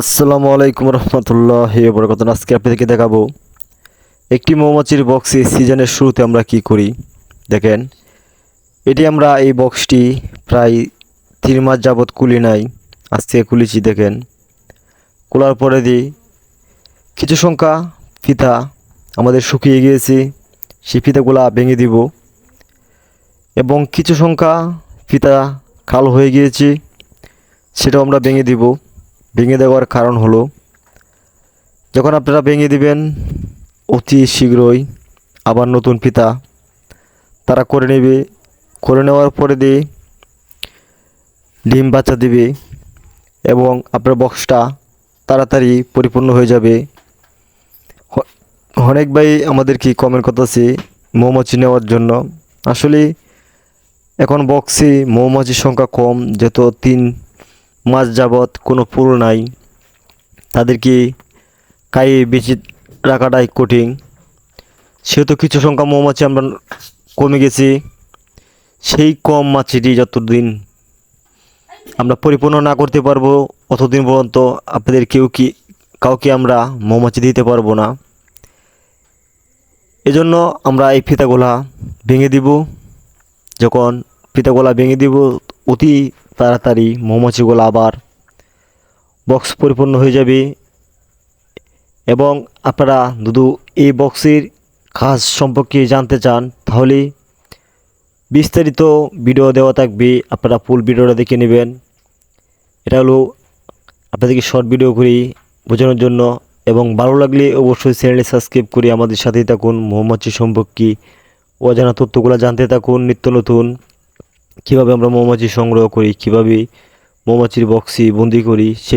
আসসালামু আলাইকুম রহমতুল্লাহ বরকত আজকে আপনাদেরকে দেখাবো একটি মৌমাছির বক্সে সিজনের শুরুতে আমরা কি করি? দেখেন, এটি আমরা এই বক্সটি প্রায় তিন মাস যাবৎ কুলি নাই আজ থেকে কুলিছি দেখেন। কুলার পরে দিই কিছু সংখ্যা ফিতা আমাদের শুকিয়ে গিয়েছে, সেই ফিতাগুলা ভেঙে দিব এবং কিছু সংখ্যা ফিতা কালো হয়ে গিয়েছে, সেটাও আমরা ভেঙে দিব। ভেঙে দেওয়ার কারণ হলো, যখন আপনারা ভেঙে দিবেন, অতি শীঘ্রই আবার নতুন পিতা তারা করে নেবে। করে নেওয়ার পরে দিয়ে ডিম বাচ্চা দিবে এবং আপনার বক্সটা তাড়াতাড়ি পরিপূর্ণ হয়ে যাবে। অনেক ভাই আমাদের কি কমেন্ট করতেছে মৌমাছি নেওয়ার জন্য। আসলে এখন বক্সে মৌমাছির সংখ্যা কম, যেহেতু তিন মাস যাবৎ কোনো পুরো নাই। তাদেরকে কায়ে বেঁচে রাখাটাই কঠিন। সেহেতু কিছু সংখ্যা মৌমাছি আমরা কমে গেছি। সেই কম মাছিটি যতদিন আমরা পরিপূর্ণ না করতে পারব, অতদিন পর্যন্ত আপনাদের কেউ কি, কাউকে আমরা মৌমাছি দিতে পারব না। এজন্য আমরা এই ফিতাগুলা ভেঙে দিব। যখন ফিতাগুলা ভেঙে দিব, অতি তাড়াতাড়ি মৌমাছিগুলো আবার বক্স পরিপূর্ণ হয়ে যাবে এবং আপনারা শুধু এই বক্সের কাজ সম্পর্কে জানতে চান, তাহলে বিস্তারিত ভিডিও দেওয়া থাকবে, আপনারা ফুল ভিডিওটা দেখে নেবেন। এটা হলো আপনাদেরকে শর্ট ভিডিও করি বোঝানোর জন্য এবং ভালো লাগলে অবশ্যই চ্যানেলে সাবস্ক্রাইব করে আমাদের সাথেই থাকুন মৌমাছি সম্পর্কে অজানা তথ্যগুলো জানতে থাকুন, নিত্য নতুন। কীভাবে আমরা মৌমাছি সংগ্রহ করি কীভাবে মৌমাছির বক্সি বন্দি করি সে